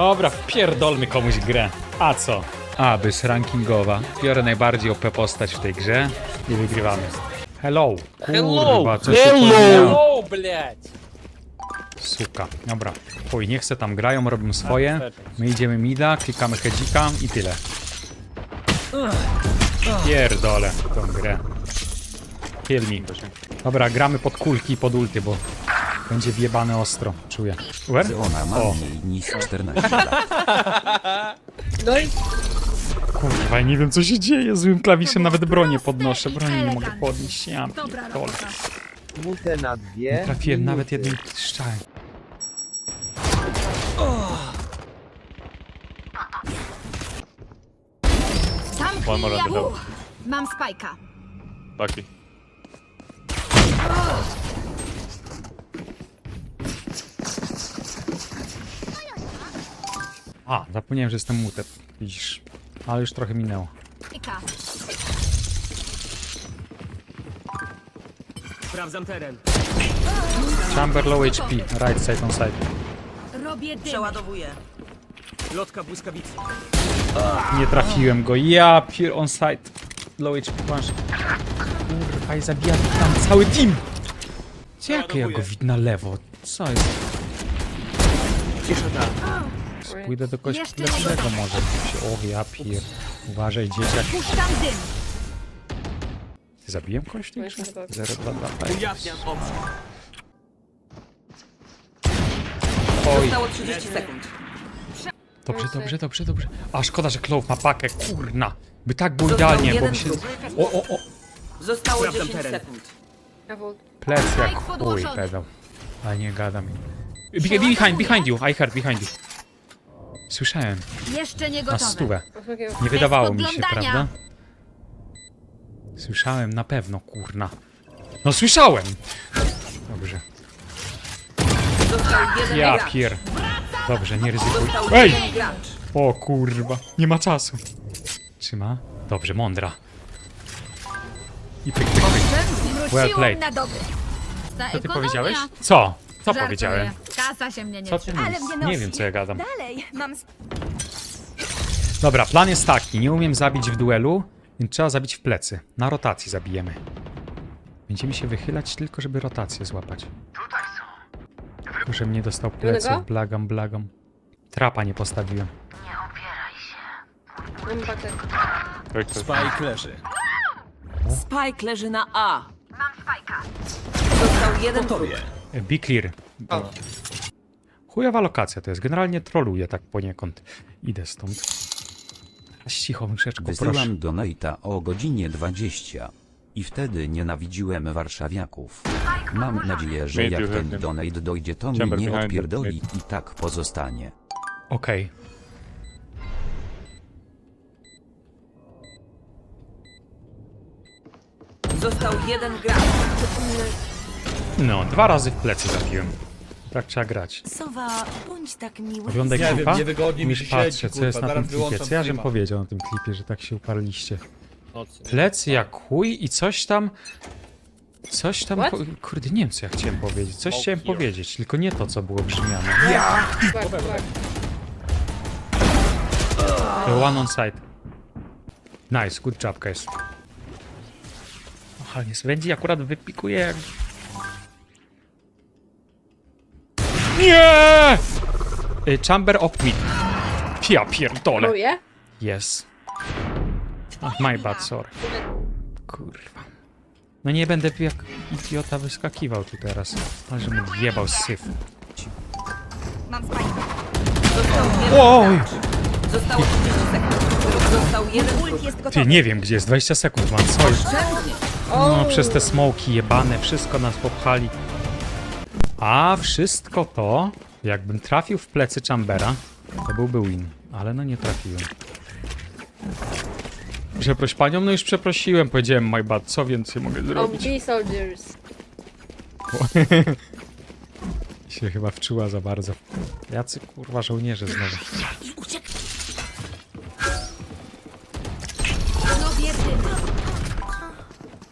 Dobra, wpierdolmy komuś grę. A co? Abys rankingowa. Biorę najbardziej OP postać w tej grze i wygrywamy. Hello. Kurwa, co się pomyliło? О, блядь! Suka. Dobra. Chuj, niech se tam grają, robią swoje. My idziemy mida, klikamy hedzika i tyle. Pierdolę tą grę. Kill me. Dobra, gramy pod kulki i pod ulty, bo będzie wjebane ostro, czuję. Uwer? Ona ma O. mniej niż 14 lat. No i Kurwa, ja nie wiem co się dzieje, złym klawiszem nawet bronię podnoszę, broni nie mogę podnieść, ja Dobra pierdolę. robota. Mutę na dwie. Nie trafiłem nawet minuty. jednym strzałem. Zamknij more on the jawu. Mam spajka. Lucky. A, zapomniałem, że jestem mutet, widzisz. Ale już trochę minęło. Sprawdzam teren. Chamber low HP, right side on side. Robię dym. Przeładowuję. Lotka błyskawicy. Nie trafiłem go, ja pier on side. Low HP punch. Kurwa i zabija tam cały team. Gdzie jak ja go widzę na lewo? Co jest? Cisza Pójdę do kogoś Jeszcze lepszego nie może. O ja pier. Uważaj dzieciak. Puszczam dym. Zabiłem kogoś w tej grze? 022. Ujawniam obszar. Oj, Zostało 30 sekund. dobrze, dobrze, dobrze, dobrze. A szkoda, że Clove ma pakę, kurna. By tak było Został idealnie, bo jeden by się... wróg. O, o, o. Zostało Sprawdzam 10 teren. sekund. Plec jak chuj, pedał. Ale nie gadam. Be- Behind, behind you, I heard behind you. Słyszałem, Jeszcze nie na gotowe. stówę. Nie wydawało mi się, podglądania. prawda? Słyszałem na pewno, kurna. No słyszałem! Dobrze. Został jeden Ja gracz. pier... Dobrze, nie ryzykuj. Został Ej! jeden gracz. O kurwa, nie ma czasu. Trzyma? Dobrze, mądra. I pyk, pyk, pyk. Well Wróciłam played. na doby. Ta Co ty ekonomia. powiedziałeś? Co? Co Żartuję. powiedziałem? Kasa się mnie nie Co ty trzyma. mówisz? Nie wiem, co ja gadam. Dalej, mam Dobra, plan jest taki. Nie umiem zabić w duelu, więc trzeba zabić w plecy. Na rotacji zabijemy. Będziemy się wychylać tylko, żeby rotację złapać. Tylko, żebym nie dostał pleców. Blagam, blagam. Trapa nie postawiłem. Spike leży. Spike leży na A. Mam spajka. Został jeden. Gotowie. Be clear. Chujowa lokacja to jest. Generalnie troluję tak poniekąd. Idę stąd. Teraz cicho, myszeczku, proszę. Wysyłam donate'a o godzinie 20. I wtedy nienawidziłem warszawiaków. Mam nadzieję, że jak ten donate dojdzie, to mi Chamber nie behind odpierdoli i tak pozostanie. Okej. Został jeden gracz. No, dwa razy w plecy zabiłem. Tak trzeba grać. Sowa, bądź tak miły. Oglądaj Nie wiem, klipa? niewygodnie mi się patrzę, siedzi, co jest kurwa, na tym zaraz klipie. wyłączam Co ja żem streama. powiedział na tym klipie, że tak się uparliście. Nocy. Plecy jak chuj i coś tam... Coś tam... Po... Kurde, nie wiem, co ja chciałem powiedzieć. Coś chciałem powiedzieć, tylko nie to, co było brzmiane. The one on side. Nice, good job, guys. Aha, nie swędzi, akurat wypikuje jak... Nie! Y, Chamber of mid. Ja pierdolę. Yes. Ach, my bad, sorry. Kurwa. No nie będę jak idiota wyskakiwał tu teraz. Ale żebym wjebał z syfu. Mam spajka. Został jeden Oj! Zostało 30 sekund. Został jeden. Ult jest Ty, nie wiem gdzie jest, 20 sekund mam, co jest? No, przez te smoki jebane, wszystko nas popchali. A wszystko to, jakbym trafił w plecy Chambera, to byłby win. Ale no nie trafiłem. Przeproś panią, no już przeprosiłem, powiedziałem my bad, co więcej mogę zrobić? Be soldiers. się chyba wczuła za bardzo. Jacy kurwa żołnierze znowu.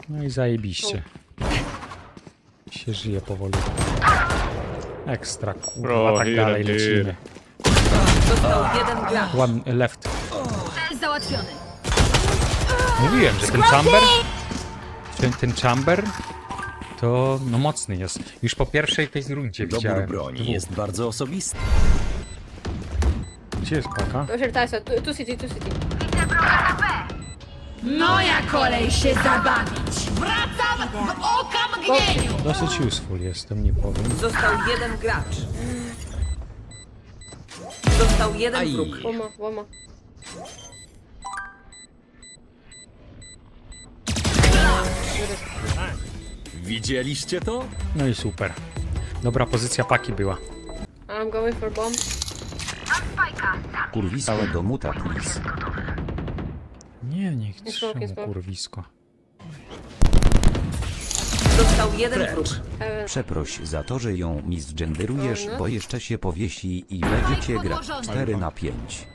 No i zajebiście. Się żyje powoli. Ekstra, kurwa, Bro, tak here, dalej here. lecimy. Został jeden gracz. One left. Załatwiony. Mówiłem, że ten chamber... Ten, ten chamber... To no mocny jest. Już po pierwszej tej rundzie Dobór widziałem. broni jest bardzo osobisty. Gdzie jest paka? Proszę Tyson, tu, tu City, tu City. Moja kolej się zabawić. Wracam w okamgnieniu. Dosyć useful jestem, nie powiem. Został jeden gracz. Został jeden Aj. wróg. Łoma, łoma. Widzieliście to? No i super. Dobra pozycja paki była. I'm going for bomb. Kurwisko do muta please. Nie, nie chcę smoke. kurwisko. Został jeden wróg. Heaven. Przeproś za to, że ją misgenderujesz, bo jeszcze się powiesi i będziecie grać 4 na 5.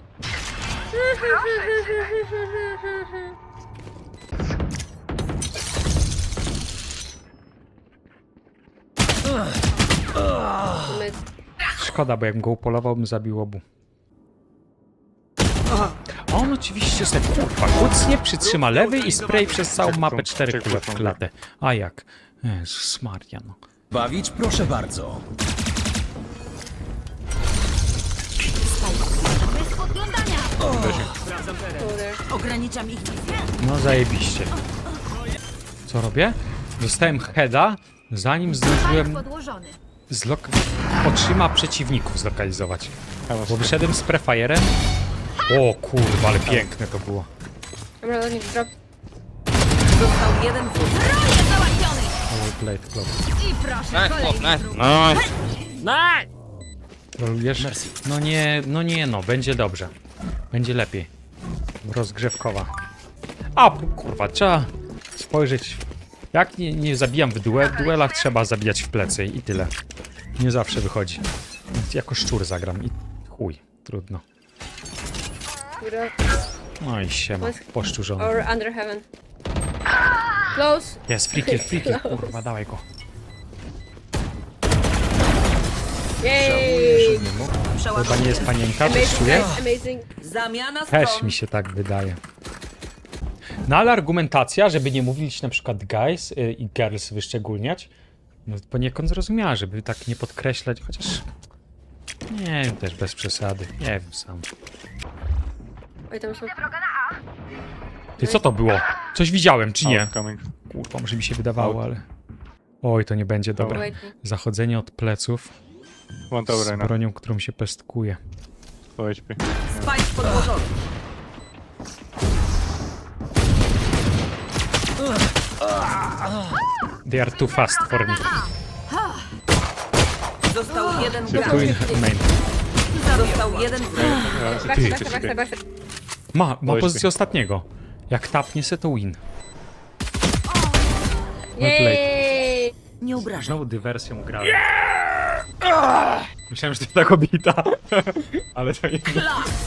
Mid. Szkoda, bo jakbym go upolował, bym zabił obu. A on oczywiście sobie kurwa kucnie, przytrzyma lewy i spray przez całą mapę cztery kule w klatę. A jak? Jezus Maria, no. Bawić proszę bardzo. Bez podglądania. Ograniczam ich wizję. No zajebiście. Co robię? Dostałem heada, zanim zdążyłem Podłożony. zlok... oczyma przeciwników zlokalizować. Bo wyszedłem z prefire'em. O kurwa, ale piękne to było. Dobra, let me drop. Został jeden załatwiony. Blade Club. I proszę, kolejny wróg. Rolujesz? No nie, no nie no, będzie dobrze. Będzie lepiej. Rozgrzewkowa. A, p- kurwa, trzeba spojrzeć. Jak nie, nie zabijam w duel, duelach, trzeba zabijać w plecy i tyle. Nie zawsze wychodzi. Jako szczur zagram i chuj, trudno. No i siema, poszczurzony. Or under heaven. Close. Jest, free kill, free kill, kurwa, dawaj go. Yay. Chyba nie jest panienka, coś Amazing, czuję? guys, amazing. Zamiana stron. Też mi się tak wydaje. No ale argumentacja, żeby nie mówić na przykład guys y, i girls wyszczególniać, no poniekąd zrozumiała, żeby tak nie podkreślać, chociaż nie wiem, też bez przesady, nie wiem sam. Oj, tam są. Ty, co to było? Coś widziałem, czy nie? Coming. Kurwa, może mi się wydawało, ale... Oj, to nie będzie dobre. Zachodzenie od pleców One tower z right now. bronią, którą się pestkuje. 2 HP. Spike podłożony. They are too fast for me. Został jeden Two gracz. in main. Został jeden Ty, back, back, ty. back, back. Ma, ma pozycję ostatniego. Jak tapnie se, to win. Yay. Nie obrażaj. Znowu dywersją grałem. Myślałem, że to ta kobieta. Ale to jednak,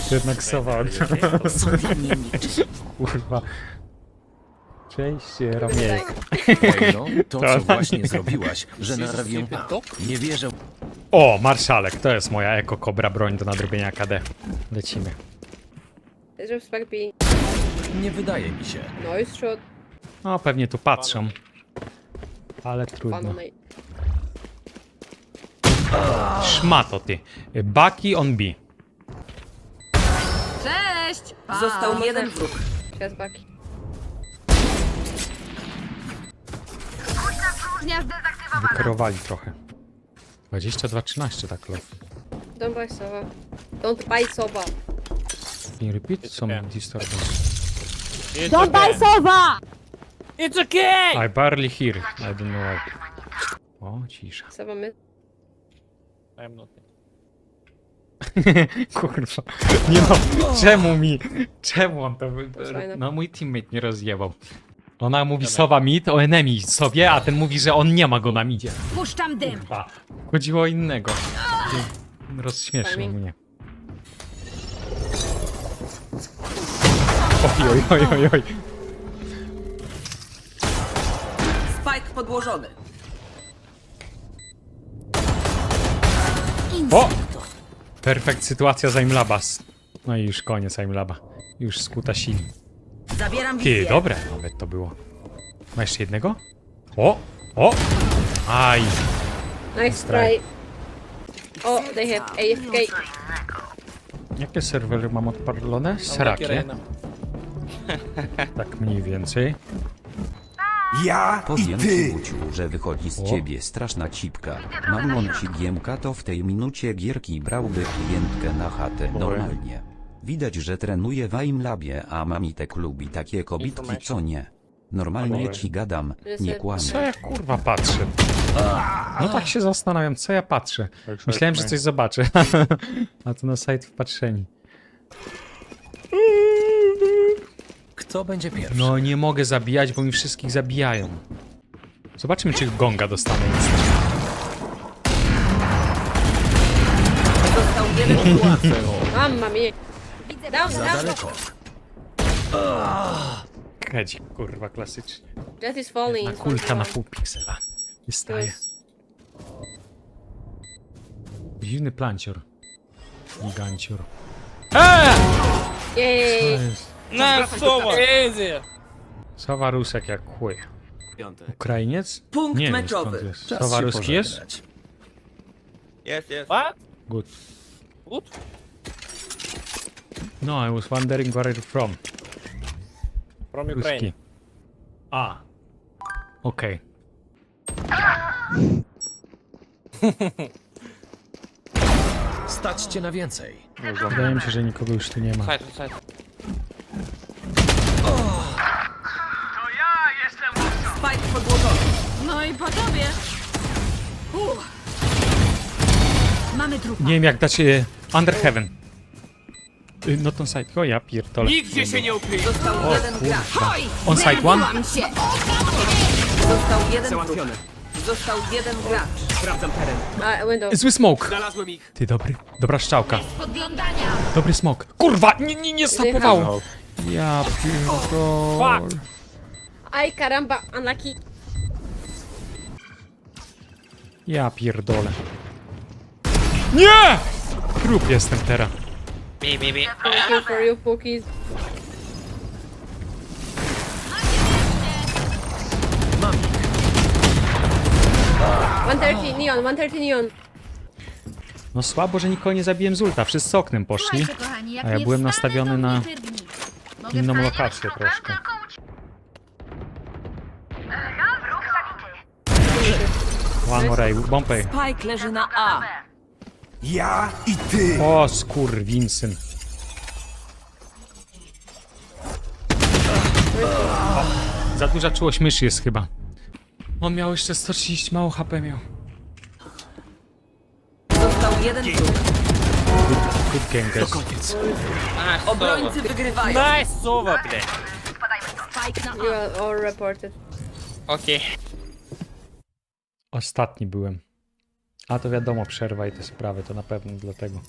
to jednak sowa. Kurwa. Cześć, Romiej. Ej, no, to co Tak. właśnie zrobiłaś, że narawię... Nie wierzę. O, marszałek, to jest moja eko kobra broń do nadrobienia KD. Lecimy. Drop spike B. Nie wydaje mi się. Noise shot. No, pewnie tu patrzą. Ale trudno. Szmato ty. Bucky on B. Cześć. Pa. Został jeden wróg. Teraz back. Gniazdo Wykorowali trochę. 22-13 tak love. Don't buy Sova. Don't buy Sova. Can you repeat some disturbance? Don't buy Sova! I barely hear. I don't know why. O, cisza. Sova mid. I'm not. Kurwa. Nie no, czemu mi, czemu on to, no mój teammate nie rozjebał. Ona mówi sowa mid o enemy sobie, a ten mówi, że on nie ma go na midzie. Puszczam dym. Chodziło o innego. Rozśmieszył mnie. Oj, oj, oj, oj, oj. Spike podłożony. O! Perfekt sytuacja za Imlabas. No i już koniec Imlaba. Już skuta sili. Zabieram Ty, wizję. dobre nawet to było. Ma jeszcze jednego? O! O! Aj! Nice try. Oh, they have AFK. Jakie serwery mam odpalone? Srakie. Tak mniej więcej. Powiem ci, Guciu, że wychodzi z O. ciebie straszna cipka. Mamon ci Giemka to w tej minucie gierki brałby klientkę na chatę normalnie. Widać, że trenuje w Aimlabie, a Mamitek lubi takie kobitki, co nie. Normalnie ci gadam, nie Co ja kurwa patrzę? No tak się zastanawiam, co ja patrzę. Myślałem, że coś zobaczę. A to na site wpatrzeni. Kto będzie pierwszy? No nie mogę zabijać, bo mi wszystkich zabijają. Zobaczymy, czy gonga dostanę. Został jeden wróg. Mamma mia. Down, Za down. daleko. Kedzi, kurwa, klasycznie. Jet is falling. Na kulka na pół piksela. Nie To staje. jest... Dziwny plancior. Gigancior. Yay. Sowa Rusek jak chuj. Piątek. Ukrainiec? Punkt nie wiem meczowy. jest. Czas Sowa się Ruski jest? pożegnać. Good. No, I was wondering where you're from. From Ruski. A. Okej. Stać cię na więcej. Wydaje mi się, że nikogo już tu nie ma. Spike i po tobie. Uff. Mamy trupa. Nie wiem jak dać e, Under Heaven. Y, Not on site. O ja pierdolę. Nigdzie się nie ukryje! Został jeden gracz. Oj, On site one? się. Został jeden. Załatwione. Został jeden gracz. Sprawdzam teren. Window. Zły smoke. Znalazłem ich. Ty dobry. Dobra szczałka. Podglądania. Dobry smok. Kurwa! Nie, nie, nie stapowało. Ja pierdolę. Ay, caramba. Unlucky. Ja pierdolę. Nie! Trup jestem teraz. Looking for you, Pookies. One thirty neon, one thirty neon. No słabo, że nikogo nie zabiłem z ulta. Wszyscy oknem poszli. Słuchajcie, kochani, jak A ja nie byłem wstanę, nastawiony to na mnie wyrwij. Mogę Inną wstać? lokację troszkę. One more A. Bombay. Spike leży na A. O, skurwinsyn. O, Za duża czułość myszy jest chyba. On miał jeszcze 130, mało HP miał. Został jeden wróg. Good game, guys. Obrońcy wygrywają. Spike na You are all reported. Ostatni byłem. A to wiadomo, przerwa i te sprawy, to na pewno dlatego.